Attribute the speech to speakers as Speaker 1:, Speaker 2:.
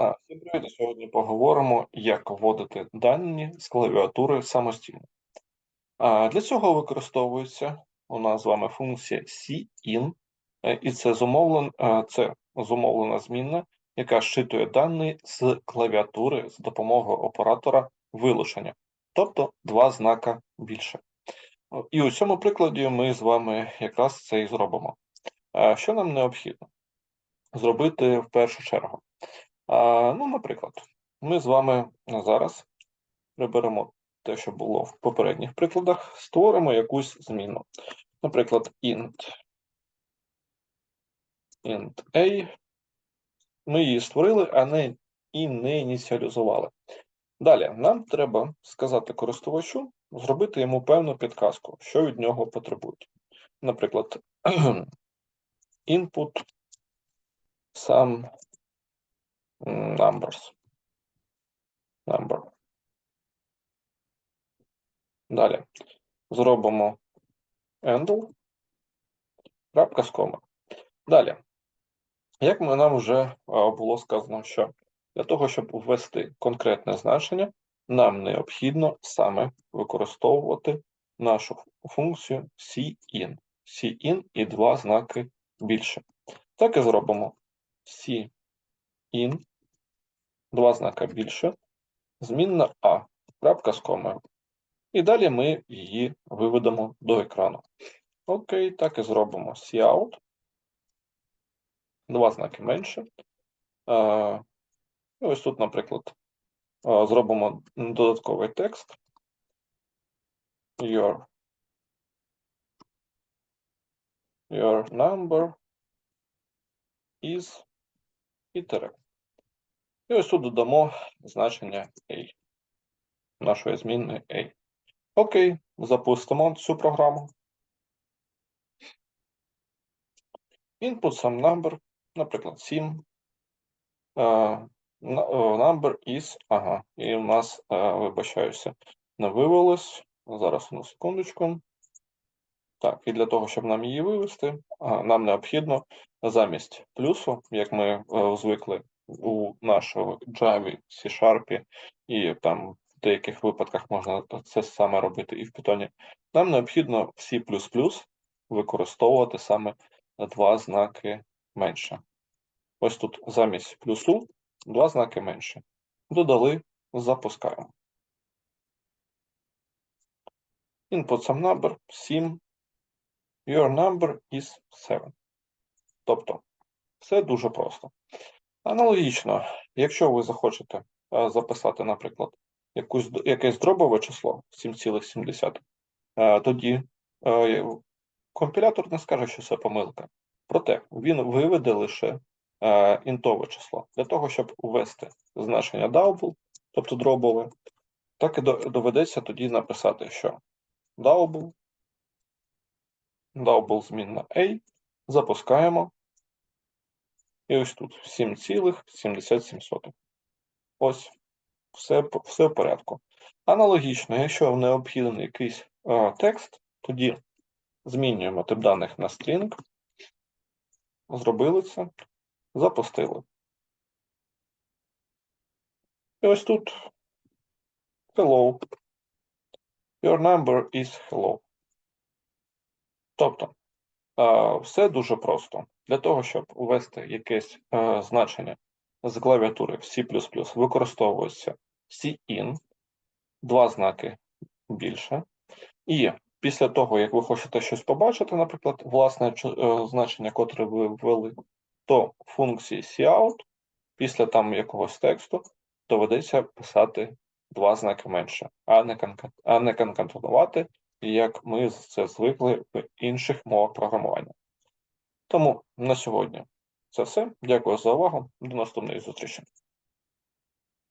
Speaker 1: Всім привіт! Сьогодні поговоримо, як вводити дані з клавіатури самостійно. Для цього використовується у нас з вами функція cin, е, і це зумовлен, е, це зумовлена змінна, яка щитує дані з клавіатури з допомогою оператора вилучення, тобто два знака більше. І у цьому прикладі ми з вами якраз це і зробимо. А, Що нам необхідно зробити в першу чергу? Ну, наприклад, ми з вами зараз приберемо те, що було в попередніх прикладах, створимо якусь зміну. Наприклад, int, int a. Ми її створили, а не і не ініціалізували. Далі, нам треба сказати користувачу, зробити йому певну підказку, що від нього потребують. Наприклад, input some numbers. Number. Далі зробимо handle, крапка з коми. Далі, як ми нам вже було сказано, що для того, щоб ввести конкретне значення, нам необхідно саме використовувати нашу функцію cin. cin і два знаки більше. Так і зробимо cin, два знака більше, змінна А, крапка з комою. І далі ми її виведемо до екрану. Окей, так і зробимо cout. Два знаки менше. І ось тут, наприклад, зробимо додатковий текст. Your, your number is і. І ось тут додамо значення A. Нашої змінної A. Окей, запустимо цю програму. Input some number, наприклад, 7. Uh, number is, ага, і у нас, uh, вибачаюся, не вивелось. Зараз одну секундочку. Так, і для того, щоб нам її вивести, нам необхідно замість плюсу, як ми звикли у нашого Java, C-Sharp і там в деяких випадках можна це саме робити і в Python, нам необхідно в C++ використовувати саме два знаки менше. Ось тут замість плюсу два знаки менше. Додали, запускаємо. Input some number 7. Your number is 7. Тобто, все дуже просто. Аналогічно, якщо ви захочете записати, наприклад, якусь, якесь дробове число 7,7, тоді компілятор не скаже, що це помилка. Проте він виведе лише інтове число. Для того, щоб ввести значення double, тобто дробове, так і доведеться тоді написати, що double, double змінна A, запускаємо. І ось тут 7,77. Ось, все все в порядку. Аналогічно, якщо необхідний якийсь а, текст, тоді змінюємо тип даних на string, зробили це, запустили. І ось тут hello. Your number is hello. Тобто, все дуже просто. Для того, щоб ввести якесь е, значення з клавіатури в C++, використовується cin, два знаки більше. І після того, як ви хочете щось побачити, наприклад, власне е, значення, котре ви ввели, то функції cout після там якогось тексту доведеться писати два знаки менше, а не, конкатенувати, як ми це звикли в інших мовах програмування. Тому на сьогодні це все. Дякую за увагу. До наступної зустрічі.